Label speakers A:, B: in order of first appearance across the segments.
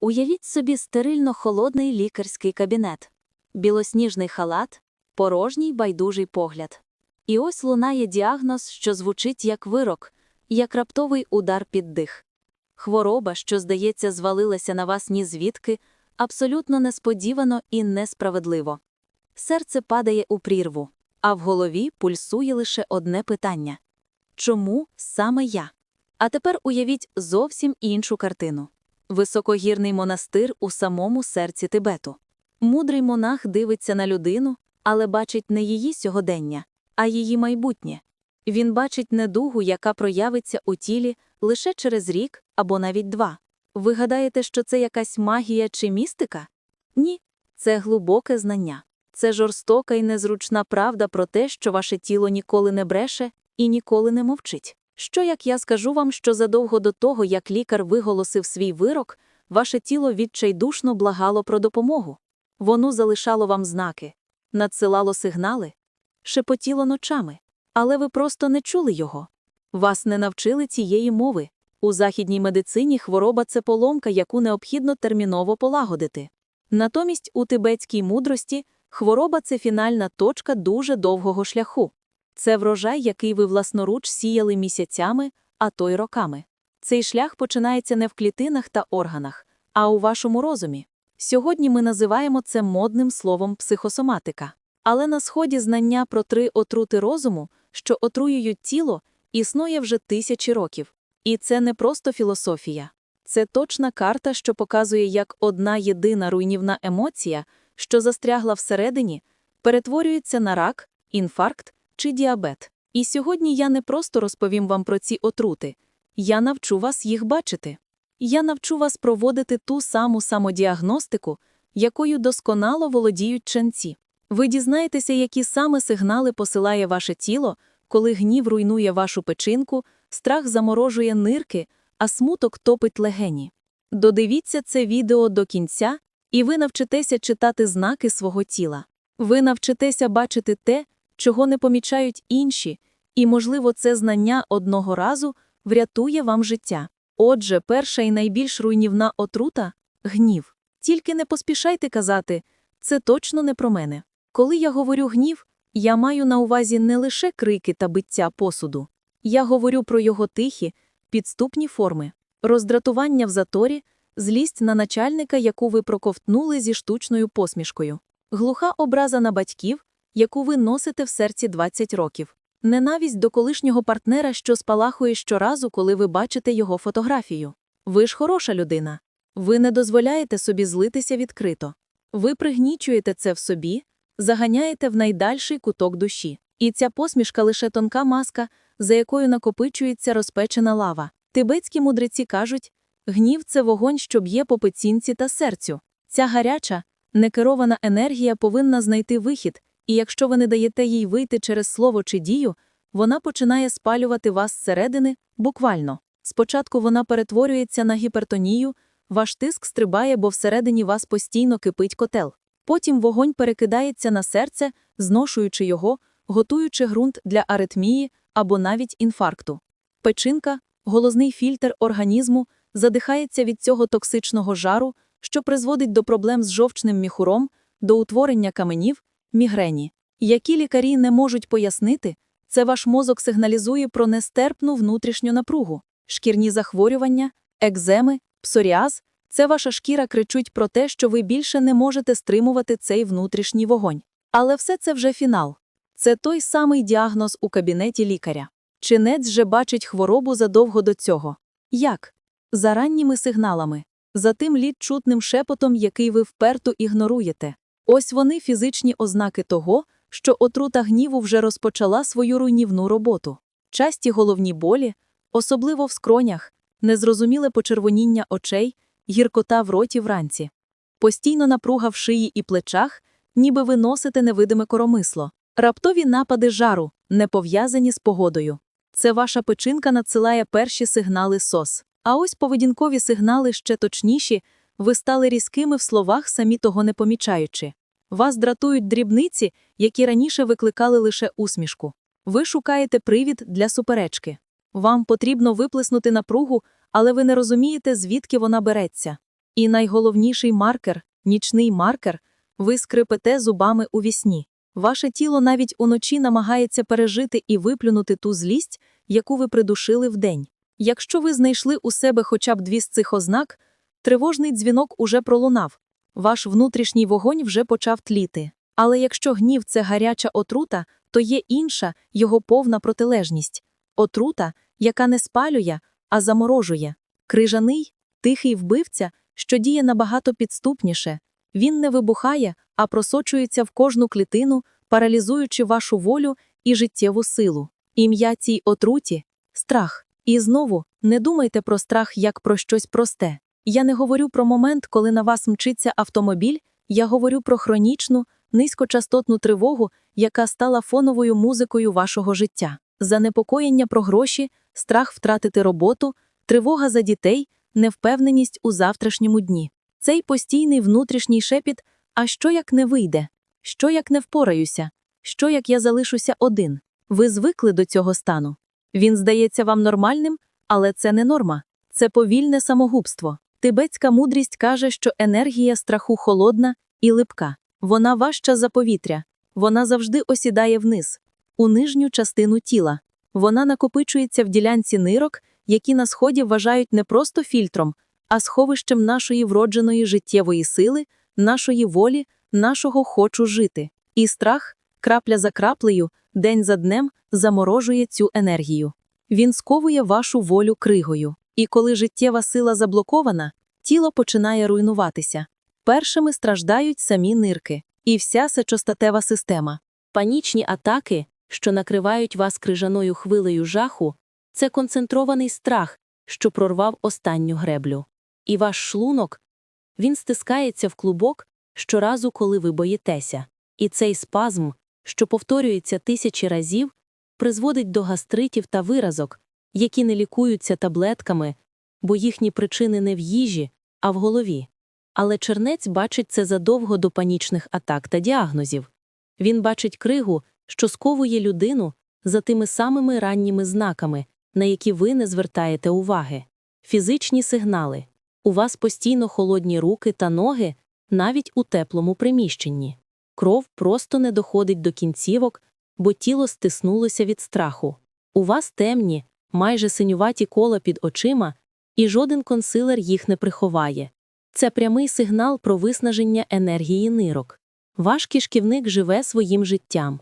A: Уявіть собі стерильно холодний лікарський кабінет, білосніжний халат, порожній байдужий погляд. І ось лунає діагноз, що звучить як вирок, як раптовий удар під дих. Хвороба, що, здається, звалилася на вас ні звідки, абсолютно несподівано і несправедливо. Серце падає у прірву, а в голові пульсує лише одне питання чому саме я? А тепер уявіть зовсім іншу картину. Високогірний монастир у самому серці Тибету. Мудрий монах дивиться на людину, але бачить не її сьогодення, а її майбутнє. Він бачить недугу, яка проявиться у тілі лише через рік або навіть два. Ви гадаєте, що це якась магія чи містика? Ні, це глибоке знання. Це жорстока і незручна правда про те, що ваше тіло ніколи не бреше і ніколи не мовчить. Що як я скажу вам, що задовго до того, як лікар виголосив свій вирок, ваше тіло відчайдушно благало про допомогу. Воно залишало вам знаки, надсилало сигнали, шепотіло ночами, але ви просто не чули його. Вас не навчили цієї мови. У західній медицині хвороба це поломка, яку необхідно терміново полагодити. Натомість у тибетській мудрості хвороба це фінальна точка дуже довгого шляху. Це врожай, який ви власноруч сіяли місяцями, а то й роками. Цей шлях починається не в клітинах та органах, а у вашому розумі. Сьогодні ми називаємо це модним словом психосоматика. Але на сході знання про три отрути розуму, що отруюють тіло, існує вже тисячі років. І це не просто філософія. Це точна карта, що показує, як одна єдина руйнівна емоція, що застрягла всередині, перетворюється на рак, інфаркт чи діабет. І сьогодні я не просто розповім вам про ці отрути, я навчу вас їх бачити. Я навчу вас проводити ту саму самодіагностику, якою досконало володіють ченці. Ви дізнаєтеся, які саме сигнали посилає ваше тіло, коли гнів руйнує вашу печінку, страх заморожує нирки, а смуток топить легені. Додивіться це відео до кінця, і ви навчитеся читати знаки свого тіла. Ви навчитеся бачити те, чого не помічають інші, і, можливо, це знання одного разу врятує вам життя. Отже, перша і найбільш руйнівна отрута гнів. Тільки не поспішайте казати, це точно не про мене. Коли я говорю гнів, я маю на увазі не лише крики та биття посуду. Я говорю про його тихі, підступні форми, роздратування в заторі, злість на начальника, яку ви проковтнули зі штучною посмішкою, глуха образа на батьків, яку ви носите в серці 20 років, ненависть до колишнього партнера, що спалахує щоразу, коли ви бачите його фотографію. Ви ж хороша людина. Ви не дозволяєте собі злитися відкрито. Ви пригнічуєте це в собі, заганяєте в найдальший куток душі. І ця посмішка лише тонка маска, за якою накопичується розпечена лава. Тибетські мудреці кажуть, гнів це вогонь, що б'є по пецінці та серцю. Ця гаряча, некерована енергія повинна знайти вихід, і якщо ви не даєте їй вийти через слово чи дію, вона починає спалювати вас зсередини, буквально. Спочатку вона перетворюється на гіпертонію, ваш тиск стрибає, бо всередині вас постійно кипить котел. Потім вогонь перекидається на серце, зношуючи його, готуючи ґрунт для аритмії або навіть інфаркту. Печінка, голосний фільтр організму, задихається від цього токсичного жару, що призводить до проблем з жовчним міхуром, до утворення каменів, мігрені. Які лікарі не можуть пояснити, це ваш мозок сигналізує про нестерпну внутрішню напругу, шкірні захворювання, екземи, псоріаз це ваша шкіра кричуть про те, що ви більше не можете стримувати цей внутрішній вогонь. Але все це вже фінал. Це той самий діагноз у кабінеті лікаря. Чинець же бачить хворобу задовго до цього. Як? За ранніми сигналами, за тим лідчутним шепотом, який ви вперто ігноруєте. Ось вони фізичні ознаки того, що отрута гніву вже розпочала свою руйнівну роботу. Часті головні болі, особливо в скронях, незрозуміле почервоніння очей, гіркота в роті вранці. Постійно напруга в шиї і плечах, ніби ви носите невидиме коромисло. Раптові напади жару, не пов'язані з погодою. Це ваша печінка надсилає перші сигнали СОС. А ось поведінкові сигнали ще точніші, ви стали різкими в словах, самі того не помічаючи. Вас дратують дрібниці, які раніше викликали лише усмішку. Ви шукаєте привід для суперечки. Вам потрібно виплеснути напругу, але ви не розумієте, звідки вона береться.
B: І найголовніший маркер, нічний маркер, ви скрипите зубами у вісні. Ваше тіло навіть уночі намагається пережити і виплюнути ту злість, яку ви придушили вдень. Якщо ви знайшли у себе хоча б дві з цих ознак, тривожний дзвінок уже пролунав, ваш внутрішній вогонь вже почав тліти. Але якщо гнів це гаряча отрута, то є інша, його повна протилежність отрута, яка не спалює, а заморожує. Крижаний, тихий вбивця, що діє набагато підступніше. Він не вибухає, а просочується в кожну клітину, паралізуючи вашу волю і життєву силу. Ім'я цій отруті страх. І знову не думайте про страх як про щось просте. Я не говорю про момент, коли на вас мчиться автомобіль, я говорю про хронічну, низькочастотну тривогу, яка стала фоновою музикою вашого життя. Занепокоєння про гроші, страх втратити роботу, тривога за дітей, невпевненість у завтрашньому дні. Цей постійний внутрішній шепіт а що як не вийде? Що як не впораюся? Що як я залишуся один? Ви звикли до цього стану. Він здається вам нормальним, але це не норма. Це повільне самогубство. Тибетська мудрість каже, що енергія страху холодна і липка. Вона важча за повітря. Вона завжди осідає вниз, у нижню частину тіла. Вона накопичується в ділянці нирок, які на сході вважають не просто фільтром, а сховищем нашої вродженої життєвої сили, нашої волі, нашого хочу жити. І страх, крапля за краплею, день за днем заморожує цю енергію. Він сковує вашу волю кригою. І коли життєва сила заблокована, тіло починає руйнуватися. Першими страждають самі нирки і вся сечостатева система.
A: Панічні атаки, що накривають вас крижаною хвилею жаху, це концентрований страх, що прорвав останню греблю. І ваш шлунок, він стискається в клубок щоразу, коли ви боїтеся. І цей спазм, що повторюється тисячі разів, призводить до гастритів та виразок, які не лікуються таблетками, бо їхні причини не в їжі, а в голові. Але чернець бачить це задовго до панічних атак та діагнозів. Він бачить кригу, що сковує людину за тими самими ранніми знаками, на які ви не звертаєте уваги. Фізичні сигнали. У вас постійно холодні руки та ноги, навіть у теплому приміщенні. Кров просто не доходить до кінцівок, бо тіло стиснулося від страху. У вас темні, майже синюваті кола під очима, і жоден консилер їх не приховає. Це прямий сигнал про виснаження енергії нирок. Ваш кишківник живе своїм життям.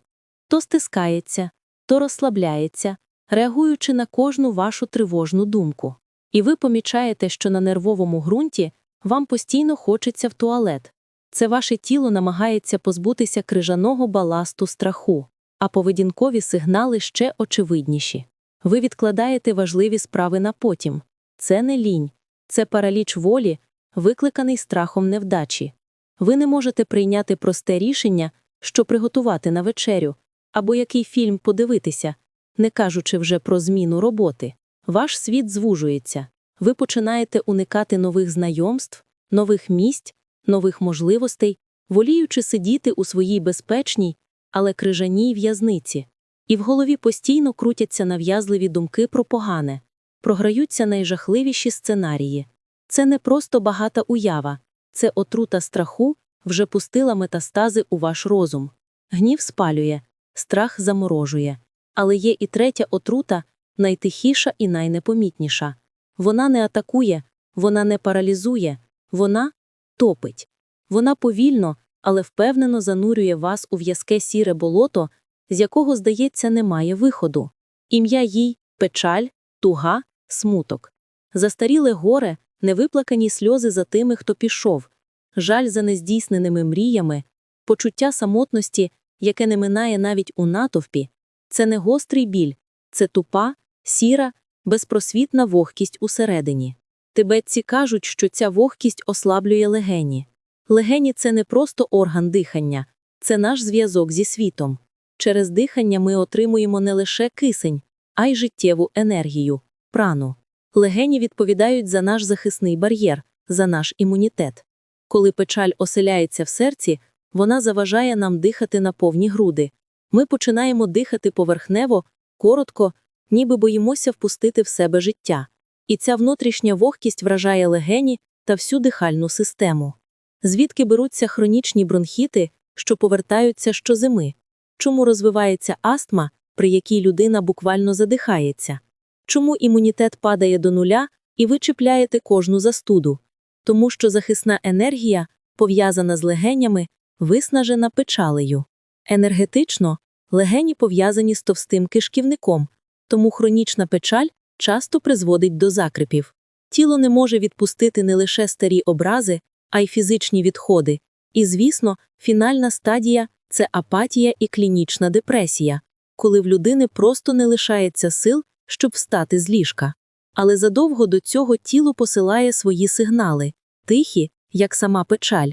A: То стискається, то розслабляється, реагуючи на кожну вашу тривожну думку. І ви помічаєте, що на нервовому ґрунті вам постійно хочеться в туалет. Це ваше тіло намагається позбутися крижаного баласту страху, а поведінкові сигнали ще очевидніші. Ви відкладаєте важливі справи на потім. Це не лінь, це параліч волі, викликаний страхом невдачі. Ви не можете прийняти просте рішення, що приготувати на вечерю, або який фільм подивитися, не кажучи вже про зміну роботи. Ваш світ звужується. Ви починаєте уникати нових знайомств, нових місць, нових можливостей, воліючи сидіти у своїй безпечній, але крижаній в'язниці. І в голові постійно крутяться нав'язливі думки про погане, програються найжахливіші сценарії. Це не просто багата уява, це отрута страху вже пустила метастази у ваш розум. Гнів спалює, страх заморожує. Але є і третя отрута, найтихіша і найнепомітніша. Вона не атакує, вона не паралізує, вона топить. Вона повільно, але впевнено занурює вас у в'язке сіре болото, з якого, здається, немає виходу. Ім'я їй печаль, туга, смуток. Застаріле горе, невиплакані сльози за тими, хто пішов, жаль за нездійсненими мріями, почуття самотності, яке не минає навіть у натовпі. Це не гострий біль, це тупа, сіра, безпросвітна вогкість усередині. Тибетці кажуть, що ця вогкість ослаблює легені. Легені це не просто орган дихання, це наш зв'язок зі світом. Через дихання ми отримуємо не лише кисень, а й життєву енергію, прану. Легені відповідають за наш захисний бар'єр, за наш імунітет. Коли печаль оселяється в серці, вона заважає нам дихати на повні груди. Ми починаємо дихати поверхнево, коротко, ніби боїмося впустити в себе життя. І ця внутрішня вогкість вражає легені,
B: та всю дихальну систему. Звідки беруться хронічні бронхіти, що повертаються щозими? Чому розвивається астма, при якій людина буквально задихається? Чому імунітет падає до нуля і ви чіпляєте кожну застуду? Тому що захисна енергія, пов'язана з легенями, виснажена печалею. Енергетично легені пов'язані з товстим кишківником, тому хронічна печаль часто призводить до закрипів. Тіло не може відпустити не лише старі образи, а й фізичні відходи. І, звісно, фінальна стадія це апатія і клінічна депресія, коли в людини просто не лишається сил, щоб встати з ліжка. Але задовго до цього тіло посилає свої сигнали, тихі, як сама печаль.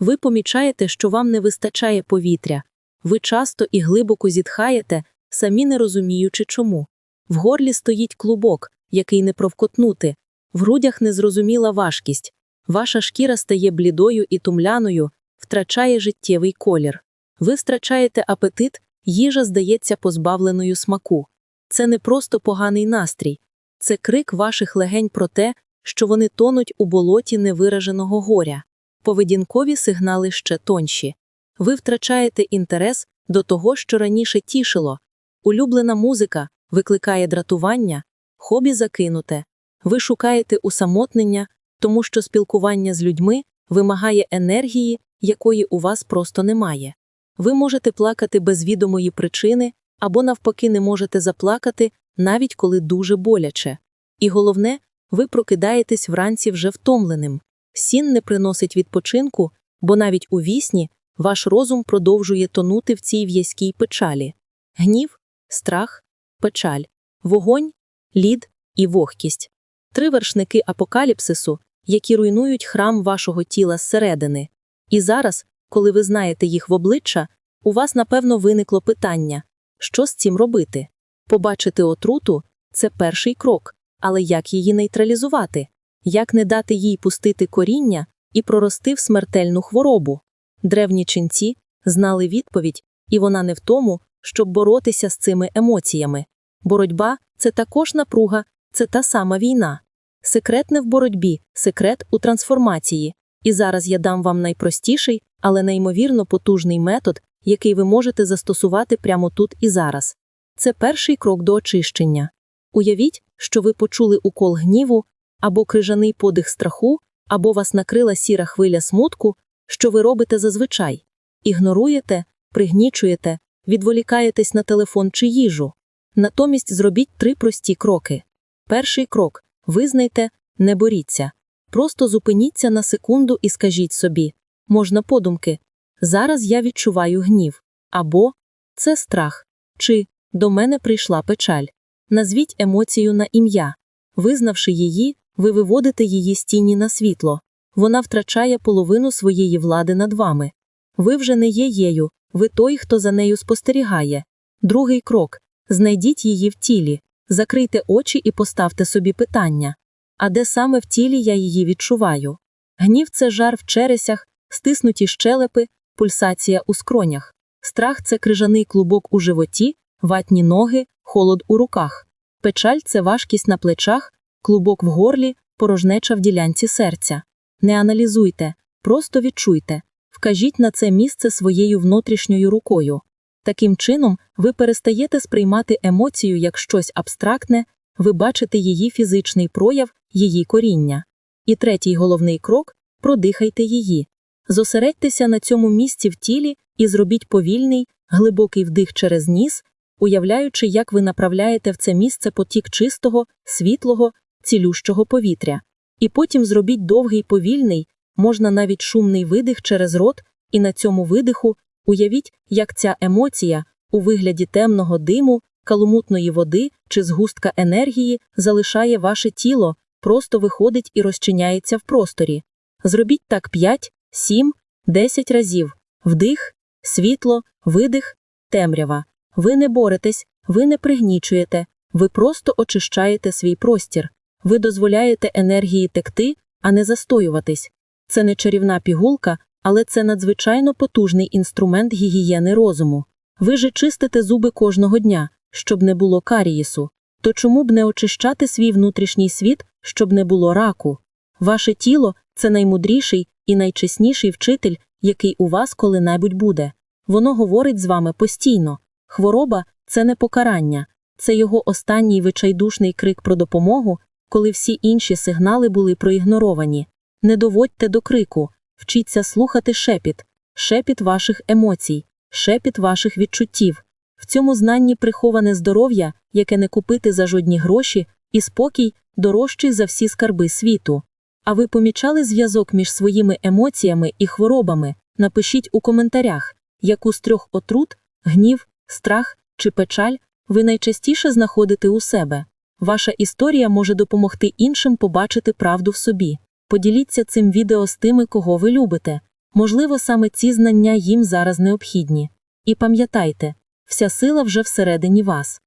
B: Ви помічаєте, що вам не вистачає повітря. Ви часто і глибоко зітхаєте, самі не розуміючи чому. В горлі стоїть клубок, який не провкотнути, в грудях незрозуміла важкість. Ваша шкіра стає блідою і тумляною, втрачає життєвий колір. Ви втрачаєте апетит, їжа здається позбавленою смаку. Це не просто поганий настрій, це крик ваших легень про те, що вони тонуть у болоті невираженого горя. Поведінкові сигнали ще тонші. Ви втрачаєте інтерес до того, що раніше тішило. Улюблена музика викликає дратування, хобі закинуте. Ви шукаєте усамотнення, тому що спілкування з людьми вимагає енергії, якої у вас просто немає. Ви можете плакати без відомої причини або навпаки не можете заплакати, навіть коли дуже боляче. І головне, ви прокидаєтесь вранці вже втомленим. Сін не приносить відпочинку, бо навіть у вісні ваш розум продовжує тонути в цій в'язкій печалі. Гнів, страх, печаль, вогонь, лід і вогкість. Три вершники апокаліпсису, які руйнують храм вашого тіла зсередини. І зараз, коли ви знаєте їх в обличчя, у вас напевно виникло питання, що з цим робити? Побачити отруту це перший крок, але як її нейтралізувати? Як не дати їй пустити коріння і прорости в смертельну хворобу? Древні ченці знали відповідь, і вона не в тому, щоб боротися з цими емоціями. Боротьба це також напруга, це та сама війна. Секрет не в боротьбі, секрет у трансформації. І зараз я дам вам найпростіший, але неймовірно потужний метод, який ви можете застосувати прямо тут і зараз. Це перший крок до очищення. Уявіть, що ви почули укол гніву, або крижаний подих страху, або вас накрила сіра хвиля смутку, що ви робите зазвичай. Ігноруєте, пригнічуєте, відволікаєтесь на телефон чи їжу. Натомість зробіть три прості кроки. Перший крок визнайте, не боріться. Просто зупиніться на секунду і скажіть собі можна подумки. Зараз я відчуваю гнів. Або це страх. Чи до мене прийшла печаль. Назвіть емоцію на ім'я. Визнавши її, ви виводите її з тіні на світло. Вона втрачає половину своєї влади над вами. Ви вже не є єю, ви той, хто за нею спостерігає. Другий крок знайдіть її в тілі, закрийте очі і поставте собі питання. А де саме в тілі я її відчуваю? Гнів це жар в чересях, стиснуті щелепи, пульсація у скронях. Страх це крижаний клубок у животі, ватні ноги, холод у руках. Печаль це важкість на плечах, клубок в горлі, порожнеча в ділянці серця. Не аналізуйте, просто відчуйте, вкажіть на це місце своєю внутрішньою рукою. Таким чином, ви перестаєте сприймати емоцію як щось абстрактне, ви бачите її фізичний прояв, її коріння. І третій головний крок продихайте її. Зосередьтеся на цьому місці в тілі і зробіть повільний, глибокий вдих через ніс, уявляючи, як ви направляєте в це місце потік чистого, світлого, цілющого повітря. І потім зробіть довгий повільний, можна навіть шумний видих через рот, і на цьому видиху уявіть, як ця емоція у вигляді темного диму, каламутної води чи згустка енергії залишає ваше тіло, просто виходить і розчиняється в просторі. Зробіть так 5, 7, 10 разів. Вдих, світло, видих, темрява. Ви не боретесь, ви не пригнічуєте, ви просто очищаєте свій простір. Ви дозволяєте енергії текти, а не застоюватись. Це не чарівна пігулка, але це надзвичайно потужний інструмент гігієни розуму. Ви же чистите зуби кожного дня, щоб не було карієсу. То чому б не очищати свій внутрішній світ, щоб не було раку? Ваше тіло це наймудріший і найчесніший вчитель, який у вас коли-небудь буде. Воно говорить з вами постійно. Хвороба це не покарання, це його останній вичайдушний крик про допомогу, коли всі інші сигнали були проігноровані. Не доводьте до крику, вчіться слухати шепіт, шепіт ваших емоцій, шепіт ваших відчуттів. В цьому знанні приховане здоров'я, яке не купити за жодні гроші, і спокій дорожчий за всі скарби світу. А ви помічали зв'язок між своїми емоціями і хворобами? Напишіть у коментарях, яку з трьох отрут, гнів, страх чи печаль ви найчастіше знаходите у себе. Ваша історія може допомогти іншим побачити правду в собі. Поділіться цим відео з тими, кого ви любите. Можливо, саме ці знання їм зараз необхідні. І пам'ятайте, вся сила вже всередині вас.